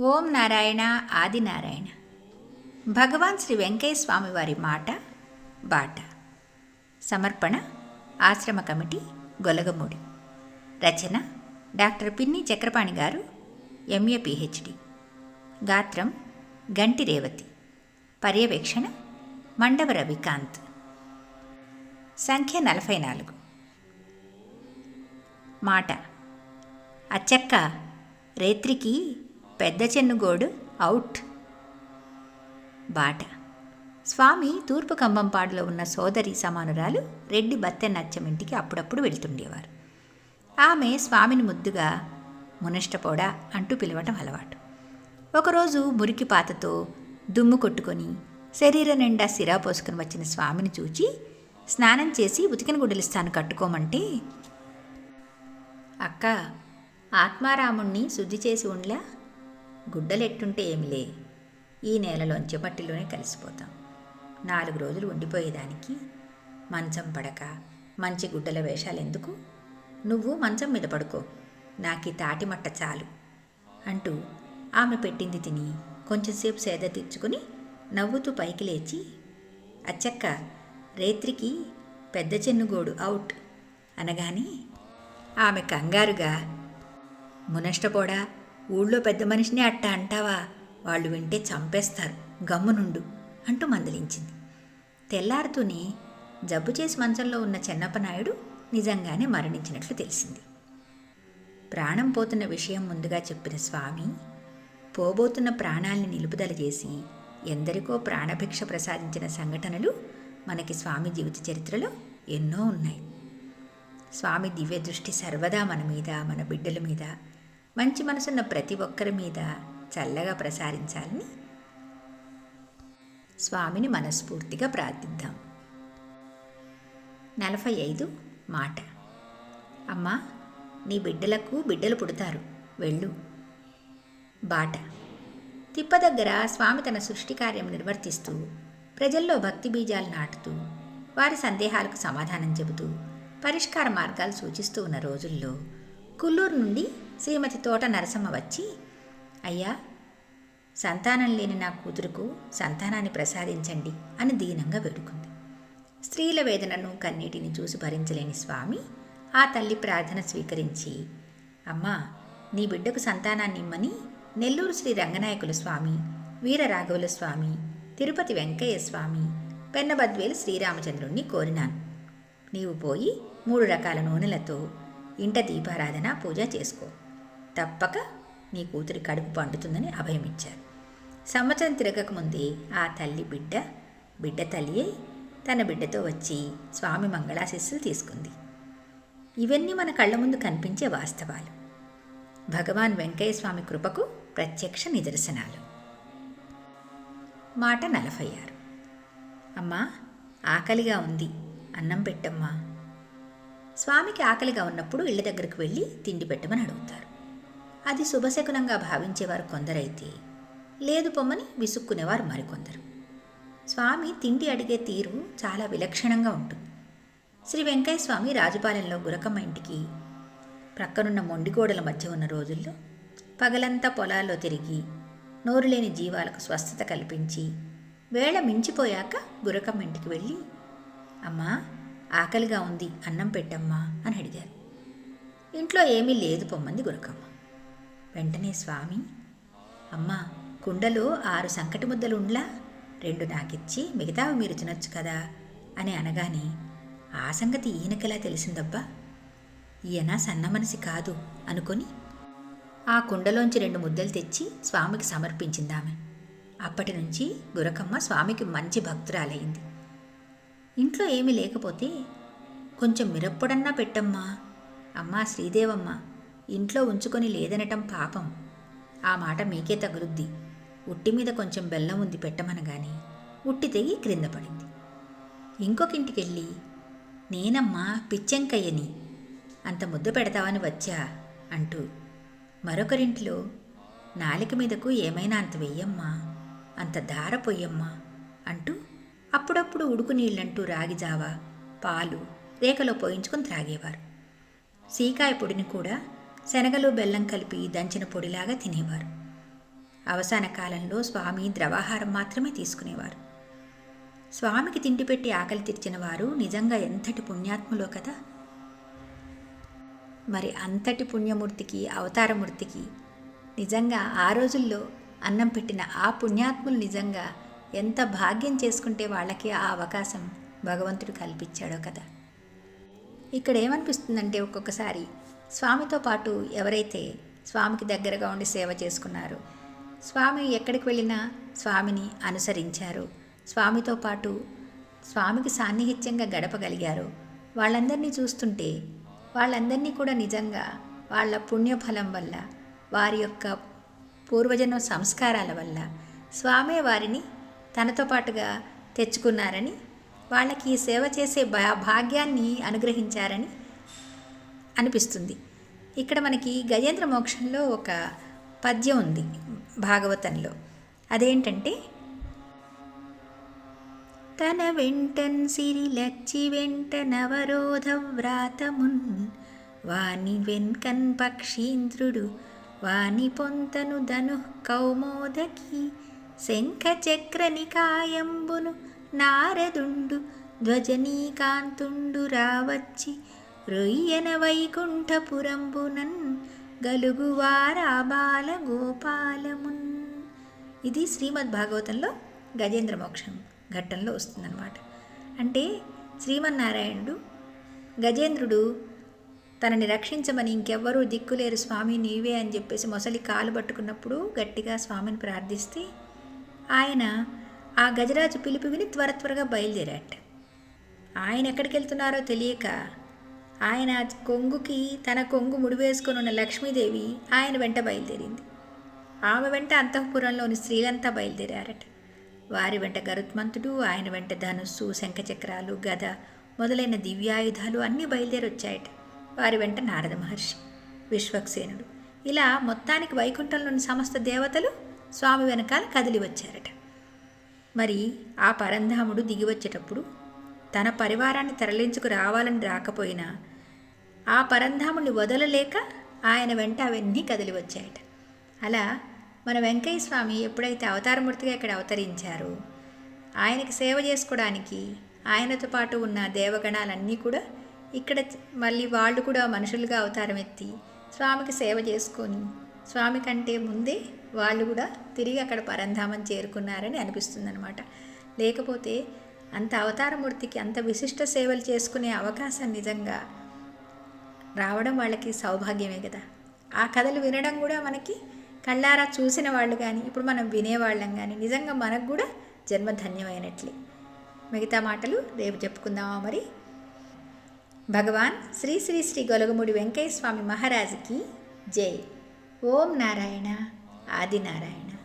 ఓం నారాయణ ఆదినారాయణ భగవాన్ శ్రీ వెంకయ్య స్వామి వారి మాట బాట. సమర్పణ ఆశ్రమ కమిటీ గొలగమూడి. రచన డాక్టర్ పిన్ని చక్రపాణి గారు ఎంఏ పిహెచ్డి. గాత్రం గంటి రేవతి. పర్యవేక్షణ మండవ రవికాంత్. సంఖ్య నలభై నాలుగు. మాట. అచ్చక్క రేత్రికి పెద్ద చెన్నుగోడు అవుట్ బాట. స్వామి తూర్పు కంబంపాడులో ఉన్న సోదరి సమానురాలు రెడ్డి బత్తెన్నచ్చం అప్పుడప్పుడు వెళ్తుండేవారు. ఆమె స్వామిని ముద్దుగా మునష్టపోడా అంటూ పిలవటం అలవాటు. ఒకరోజు మురికి పాతతో దుమ్ము కొట్టుకొని శరీరం నిండా సిరా పోసుకుని వచ్చిన స్వామిని చూచి స్నానం చేసి ఉతికిన గుడ్డలిస్తాను కట్టుకోమంటే అక్క ఆత్మారాముణ్ణి శుద్ధి చేసి ఉండ్లా? గుడ్డలెట్టుంటే ఏమిలే? ఈ నేలలోంచి మట్టిలోనే కలిసిపోతాం. నాలుగు రోజులు ఉండిపోయేదానికి మంచం పడక మంచి గుడ్డల వేషాలు ఎందుకు నువ్వు మంచం మీద పడుకో నాకీ తాటి మట్ట చాలు అంటూ ఆమె పెట్టింది తిని కొంచెంసేపు సేద తీర్చుకుని నవ్వుతూ పైకి లేచి అచ్చక్క రేత్రికి పెద్ద చెన్నుగోడు అవుట్ అనగానే ఆమె కంగారుగా మునష్టపోడా ఊళ్ళో పెద్ద మనిషిని అట్ట అంటావా? వాళ్ళు వింటే చంపేస్తారు గమ్మునుండు అంటూ మందలించింది. తెల్లారుతూనే జబ్బు చేసి మంచంలో ఉన్న చెన్నప్పనాయుడు నిజంగానే మరణించినట్లు తెలిసింది. ప్రాణం పోతున్న విషయం ముందుగా చెప్పిన స్వామి పోబోతున్న ప్రాణాల్ని నిలుపుదల చేసి ఎందరికో ప్రాణభిక్ష ప్రసాదించిన సంఘటనలు మనకి స్వామి జీవిత చరిత్రలో ఎన్నో ఉన్నాయి. స్వామి దివ్య దృష్టి సర్వదా మన మీద మన బిడ్డల మీద మంచి మనసున్న ప్రతి ఒక్కరి మీద చల్లగా ప్రసారించాలని స్వామిని మనస్ఫూర్తిగా ప్రార్థిద్దాం. నలభై ఐదు మాట. అమ్మా నీ బిడ్డలకు బిడ్డలు పుడతారు. వెళ్ళు. బాట. తిప్ప దగ్గర స్వామి తన సృష్టి కార్యం నిర్వర్తిస్తూ ప్రజల్లో భక్తి బీజాలు నాటుతూ వారి సందేహాలకు సమాధానం చెబుతూ పరిష్కార మార్గాలు సూచిస్తూ ఉన్న రోజుల్లో కుల్లూరు నుండి శ్రీమతి తోట నరసమ్మ వచ్చి అయ్యా సంతానం లేని నా కూతురుకు సంతానాన్ని ప్రసాదించండి అని దీనంగా వేడుకుంది. స్త్రీల వేదనను కన్నీటిని చూసి భరించలేని స్వామి ఆ తల్లి ప్రార్థన స్వీకరించి అమ్మా నీ బిడ్డకు సంతానాన్ని ఇమ్మని నెల్లూరు శ్రీ రంగనాయకుల స్వామి వీరరాఘవుల స్వామి తిరుపతి వెంకయ్య స్వామి పెన్నబద్వేలు శ్రీరామచంద్రుణ్ణి కోరినాను. నీవు పోయి మూడు రకాల నూనెలతో ఇంట దీపారాధన పూజ చేసుకో. తప్పక నీ కూతురి కడుపు పండుతుందని అభయమిచ్చారు. సంవత్సరం తిరగకముందే ఆ తల్లి బిడ్డ బిడ్డ తల్లి తన బిడ్డతో వచ్చి స్వామి మంగళాశిస్సులు తీసుకుంది. ఇవన్నీ మన కళ్ళ ముందు కనిపించే వాస్తవాలు. భగవాన్ వెంకయ్య స్వామి కృపకు ప్రత్యక్ష నిదర్శనాలు. మాట నలభై ఆరు అమ్మా ఆకలిగా ఉంది అన్నం పెట్టమ్మా. స్వామికి ఆకలిగా ఉన్నప్పుడు ఇళ్ళ దగ్గరకు వెళ్ళి తిండి పెట్టమని అడుగుతారు. అది శుభశకునంగా భావించేవారు కొందరైతే లేదు పొమ్మని విసుక్కునేవారు మరికొందరు. స్వామి తిండి అడిగే తీరు చాలా విలక్షణంగా ఉంటుంది. శ్రీ వెంకయ్య స్వామి రాజుపాలెంలో గురకమ్మ ఇంటికి ప్రక్కనున్న మొండిగోడల మధ్య ఉన్న రోజుల్లో పగలంతా పొలాల్లో తిరిగి నోరులేని జీవాలకు స్వస్థత కల్పించి వేళ మించిపోయాక గురకమ్మ ఇంటికి వెళ్ళి అమ్మా ఆకలిగా ఉంది అన్నం పెట్టమ్మా అని అడిగారు. ఇంట్లో ఏమీ లేదు పొమ్మంది గురకమ్మ. వెంటనే స్వామి. అమ్మా కుండలో ఆరు సంకటి ముద్దలు ఉండ్లా రెండు నాకిచ్చి మిగతావి మీరు తినొచ్చు కదా? అని అనగానే ఆ సంగతి ఈయనకెలా తెలిసిందబ్బా? ఈయన సన్న మనసి కాదు అనుకొని ఆ కుండలోంచి రెండు ముద్దలు తెచ్చి స్వామికి సమర్పించిందామె. అప్పటి నుంచి గురకమ్మ స్వామికి మంచి భక్తురాలైంది ఇంట్లో ఏమీ లేకపోతే కొంచెం మిరప్పొడన్నా పెట్టమ్మా. అమ్మా శ్రీదేవమ్మ ఇంట్లో ఉంచుకొని లేదనటం పాపం. ఆ మాట మీకే తగులుద్ది. ఉట్టి మీద కొంచెం బెల్లం ఉంది పెట్టమనగాని ఉట్టి తెగి క్రింద పడింది. ఇంకొక ఇంటికెళ్ళి నేనమ్మా పిచ్చెంకయ్యని. అంత ముద్ద పెడతావని వచ్చా అంటూ మరొకరింట్లో నాలిక మీదకు ఏమైనా అంత వెయ్యమ్మా అంత ధార పొయ్యమ్మా అంటూ అప్పుడప్పుడు ఉడుకు నీళ్ళంటూ రాగి జావా పాలు రేఖలో పోయించుకొని త్రాగేవారు. సీకాయ పొడిని కూడా శనగలు బెల్లం కలిపి దంచిన పొడిలాగా తినేవారు. అవసాన కాలంలో స్వామి ద్రవాహారం మాత్రమే తీసుకునేవారు. స్వామికి తిండి పెట్టి ఆకలి తీర్చిన వారు నిజంగా ఎంతటి పుణ్యాత్ములో కదా! మరి అంతటి పుణ్యమూర్తికి అవతారమూర్తికి నిజంగా ఆ రోజుల్లో అన్నం పెట్టిన ఆ పుణ్యాత్ములు నిజంగా ఎంత భాగ్యం చేసుకుంటే వాళ్ళకి ఆ అవకాశం భగవంతుడు కల్పించాడో కదా! ఇక్కడ ఏమనిపిస్తుందంటే ఒక్కొక్కసారి స్వామితో పాటు ఎవరైతే స్వామికి దగ్గరగా ఉండి సేవ చేసుకున్నారు స్వామి ఎక్కడికి వెళ్ళినా స్వామిని అనుసరించారు. స్వామితో పాటు స్వామికి సాన్నిహిత్యంగా గడపగలిగారు. వాళ్ళందరినీ చూస్తుంటే వాళ్ళందరినీ కూడా నిజంగా వాళ్ళ పుణ్యఫలం వల్ల వారి యొక్క పూర్వజన్మ సంస్కారాల వల్ల స్వామే వారిని తనతో పాటుగా తెచ్చుకున్నారని వాళ్ళకి సేవ చేసే భా భాగ్యాన్ని అనుగ్రహించారని అనిపిస్తుంది. ఇక్కడ మనకి గజేంద్ర మోక్షంలో ఒక పద్యం ఉంది భాగవతంలో. అదేంటంటే తన వెంటన్ సిరి లచ్చి వెంట నవరోధ వ్రాతమున్ వాని వెన్కన్ పక్షీంద్రుడు వాని పొంతను ధను కౌమోదకి శంఖ చక్ర నికాయంబును నారదుండు ధ్వజనీకాంతుండు రావచ్చి రొయ్యన వైకుంఠపురంబునన్ గలుగువారా బాల గోపాలమున్ ఇది శ్రీమద్ భాగవతంలో గజేంద్ర మోక్షం ఘట్టంలో వస్తుందన్నమాట. అంటే శ్రీమన్నారాయణుడు గజేంద్రుడు తనని రక్షించమని ఇంకెవ్వరూ దిక్కులేరు స్వామి నీవే అని చెప్పేసి మొసలి కాలు పట్టుకున్నప్పుడు గట్టిగా స్వామిని ప్రార్థిస్తే ఆయన ఆ గజరాజు పిలుపు విని త్వర త్వరగా బయలుదేరాట ఆయన ఎక్కడికి వెళ్తున్నారో తెలియక ఆయన కొంగుకి తన కొంగు ముడివేసుకుని ఉన్న లక్ష్మీదేవి ఆయన వెంట బయలుదేరింది. ఆమె వెంట అంతఃపురంలోని స్త్రీలంతా బయలుదేరారట. వారి వెంట గరుత్మంతుడు ఆయన వెంట ధనుస్సు శంఖచక్రాలు గద మొదలైన దివ్యాయుధాలు అన్నీ బయలుదేరొచ్చాయట. వారి వెంట నారద మహర్షి విశ్వక్సేనుడు. ఇలా మొత్తానికి వైకుంఠంలోని సమస్త దేవతలు స్వామి వెనకాల కదిలి వచ్చారట మరి ఆ పరంధాముడు దిగి వచ్చేటప్పుడు తన పరివారాన్ని తరలించుకు రావాలని రాకపోయినా ఆ పరంధాముని వదలలేక ఆయన వెంట అవన్నీ కదిలి వచ్చాయట అలా మన వెంకయ్య స్వామి ఎప్పుడైతే అవతారమూర్తిగా ఇక్కడ అవతరించారో ఆయనకి సేవ చేసుకోవడానికి ఆయనతో పాటు ఉన్న దేవగణాలన్నీ కూడా ఇక్కడ మళ్ళీ వాళ్ళు కూడా మనుషులుగా అవతారం ఎత్తి స్వామికి సేవ చేసుకొని స్వామి కంటే ముందే వాళ్ళు కూడా తిరిగి అక్కడ పరంధామం చేరుకున్నారని అనిపిస్తుందన్నమాట. లేకపోతే అంత అవతారమూర్తికి అంత విశిష్ట సేవలు చేసుకునే అవకాశం నిజంగా రావడం వాళ్ళకి సౌభాగ్యమే కదా. ఆ కథలు వినడం కూడా మనకి కళ్ళారా చూసిన వాళ్ళు కానీ ఇప్పుడు మనం వినేవాళ్ళం కానీ నిజంగా మనకు కూడా జన్మ ధన్యమైనట్లే మిగతా మాటలు రేపు చెప్పుకుందామా మరి? భగవాన్ శ్రీ శ్రీ శ్రీ గొలగముడి వెంకయ్య స్వామి మహారాజుకి జై. ఓం నారాయణ ఆది నారాయణ